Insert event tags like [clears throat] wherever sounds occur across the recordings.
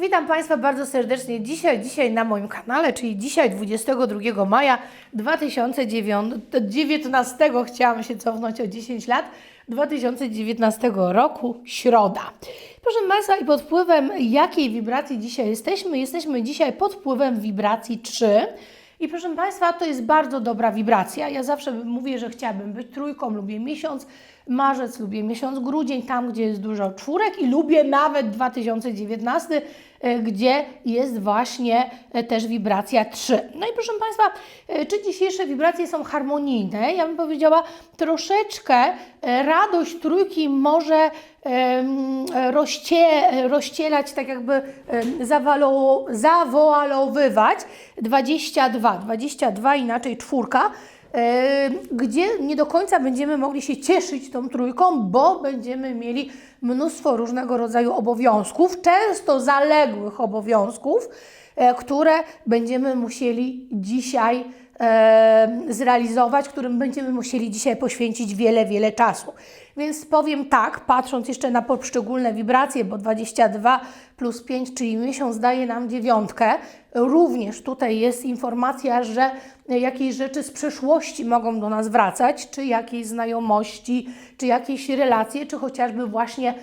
Witam Państwa bardzo serdecznie dzisiaj, dzisiaj na moim kanale, czyli dzisiaj 22 maja 2019, chciałam się cofnąć o 10 lat, 2019 roku, środa. Proszę Państwa, i pod wpływem jakiej wibracji dzisiaj jesteśmy? Jesteśmy dzisiaj pod wpływem wibracji 3. I proszę Państwa, to jest bardzo dobra wibracja. Ja zawsze mówię, że chciałabym być trójką, lubię miesiąc marzec, lubię miesiąc grudzień, tam gdzie jest dużo czwórek i lubię nawet 2019, e, gdzie jest właśnie e, też wibracja 3. No i proszę Państwa, e, czy dzisiejsze wibracje są harmonijne? Ja bym powiedziała, troszeczkę radość trójki może rozcie, rozcielać, tak jakby zawoalowywać 22, 22 inaczej czwórka, gdzie nie do końca będziemy mogli się cieszyć tą trójką, bo będziemy mieli mnóstwo różnego rodzaju obowiązków, często zaległych obowiązków, e, które będziemy musieli dzisiaj e, zrealizować, którym będziemy musieli dzisiaj poświęcić wiele, wiele czasu. Więc powiem tak, patrząc jeszcze na poszczególne wibracje, bo 22 plus 5, czyli miesiąc daje nam dziewiątkę, również tutaj jest informacja, że jakieś rzeczy z przeszłości mogą do nas wracać, czy jakieś znajomości, czy jakieś relacje, czy chociażby właśnie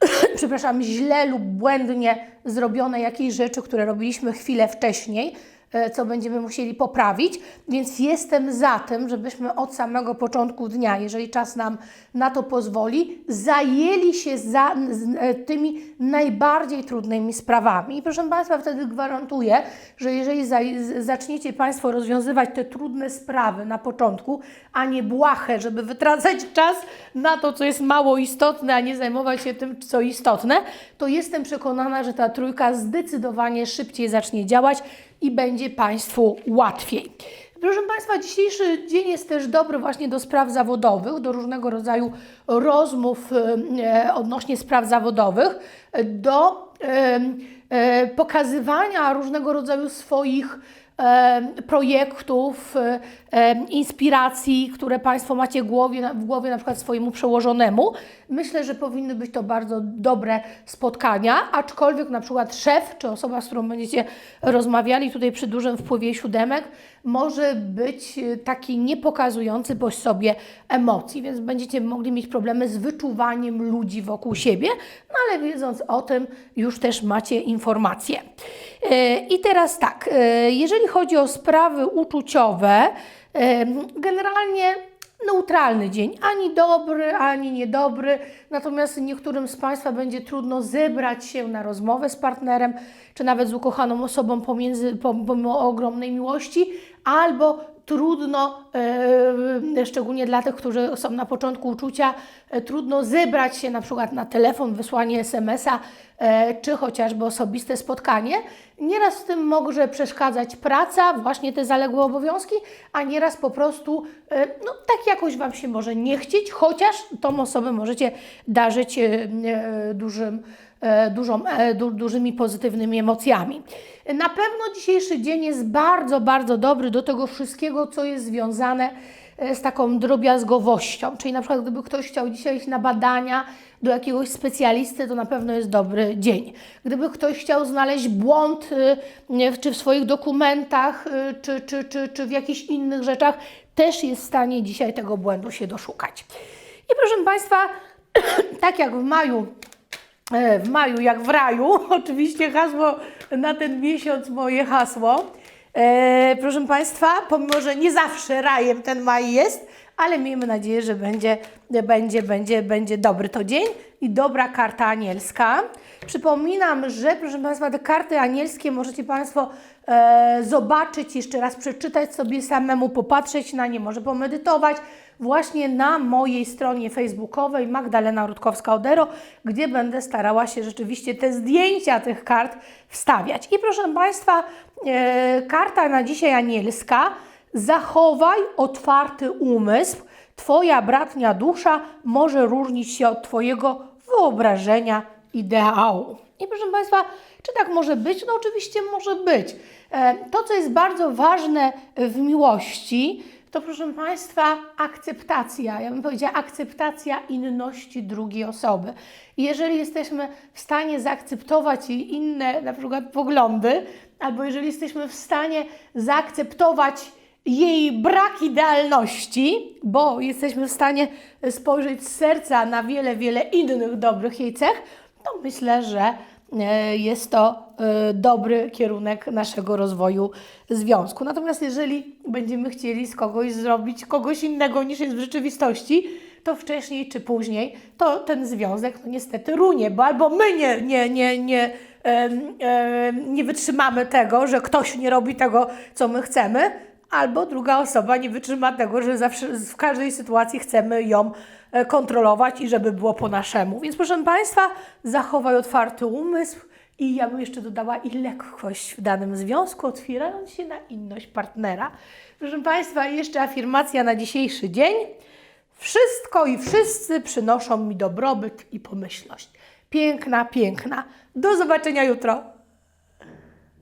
[clears throat] przepraszam, źle lub błędnie zrobione jakieś rzeczy, które robiliśmy chwilę wcześniej, co będziemy musieli poprawić, więc jestem za tym, żebyśmy od samego początku dnia, jeżeli czas nam na to pozwoli, zajęli się za, e, tymi najbardziej trudnymi sprawami. I proszę Państwa, wtedy gwarantuję, że jeżeli zaczniecie Państwo rozwiązywać te trudne sprawy na początku, a nie błahe, żeby wytracać czas na to, co jest mało istotne, a nie zajmować się tym, co istotne, to jestem przekonana, że ta trójka zdecydowanie szybciej zacznie działać i będzie Państwu łatwiej. Proszę Państwa, dzisiejszy dzień jest też dobry właśnie do spraw zawodowych, do różnego rodzaju rozmów e, odnośnie spraw zawodowych, do e, pokazywania różnego rodzaju swoich projektów, inspiracji, które Państwo macie w głowie, w głowie na przykład swojemu przełożonemu. Myślę, że powinny być to bardzo dobre spotkania, aczkolwiek na przykład szef czy osoba, z którą będziecie rozmawiali tutaj przy dużym wpływie siódemek, może być e, taki niepokazujący po sobie emocji, więc będziecie mogli mieć problemy z wyczuwaniem ludzi wokół siebie, no ale wiedząc o tym, już też macie informacje. E, I teraz tak, e, jeżeli chodzi o sprawy uczuciowe, generalnie neutralny dzień, ani dobry, ani niedobry. Natomiast niektórym z Państwa będzie trudno zebrać się na rozmowę z partnerem, czy nawet z ukochaną osobą pomiędzy, pom- pomimo ogromnej miłości, albo trudno, e, szczególnie dla tych, którzy są na początku uczucia, e, trudno zebrać się na przykład na telefon, wysłanie SMS-a, e, czy chociażby osobiste spotkanie. Nieraz w tym może przeszkadzać praca, właśnie te zaległe obowiązki, a nieraz po prostu no, tak jakoś Wam się może nie chcieć, chociaż tą osobę możecie darzyć dużym, dużą, e, du, dużymi pozytywnymi emocjami. Na pewno dzisiejszy dzień jest bardzo, bardzo dobry do tego wszystkiego, co jest związane e, z taką drobiazgowością. Czyli na przykład gdyby ktoś chciał dzisiaj iść na badania do jakiegoś specjalisty, to na pewno jest dobry dzień. Gdyby ktoś chciał znaleźć błąd y, czy w swoich dokumentach, y, czy, czy, czy, czy w jakichś innych rzeczach, też jest w stanie dzisiaj tego błędu się doszukać. I proszę Państwa, [clears throat] tak jak w maju E, w maju jak w raju. [laughs] Oczywiście hasło na ten miesiąc, moje hasło. E, proszę Państwa, pomimo, że nie zawsze rajem ten maj jest, ale miejmy nadzieję, że będzie, będzie, będzie, będzie dobry to dzień i dobra karta anielska. Przypominam, że proszę Państwa, te karty anielskie możecie Państwo e, zobaczyć, jeszcze raz przeczytać sobie samemu, popatrzeć na nie, może pomedytować właśnie na mojej stronie facebookowej Magdalena Rutkowska-Odero, gdzie będę starała się rzeczywiście te zdjęcia tych kart wstawiać. I proszę Państwa, e, karta na dzisiaj anielska. Zachowaj otwarty umysł. Twoja bratnia dusza może różnić się od Twojego wyobrażenia ideału. I proszę Państwa, czy tak może być? No oczywiście może być. E, To, co jest bardzo ważne w miłości, to proszę Państwa, akceptacja, ja bym powiedziała akceptacja inności drugiej osoby. Jeżeli jesteśmy w stanie zaakceptować jej inne na przykład poglądy, albo jeżeli jesteśmy w stanie zaakceptować jej brak idealności, bo jesteśmy w stanie spojrzeć z serca na wiele, wiele innych dobrych jej cech, to myślę, że e, jest to e, dobry kierunek naszego rozwoju związku. Natomiast jeżeli będziemy chcieli z kogoś zrobić kogoś innego niż jest w rzeczywistości, to wcześniej czy później to ten związek no niestety runie, bo albo my nie, nie, nie, nie, nie wytrzymamy tego, że ktoś nie robi tego, co my chcemy, albo druga osoba nie wytrzyma tego, że zawsze w każdej sytuacji chcemy ją e, kontrolować i żeby było po naszemu. Więc proszę Państwa, zachowaj otwarty umysł i ja bym jeszcze dodała i lekkość w danym związku, otwierając się na inność partnera. Proszę Państwa, jeszcze afirmacja na dzisiejszy dzień. Wszystko i wszyscy przynoszą mi dobrobyt i pomyślność. Piękna, piękna. Do zobaczenia jutro.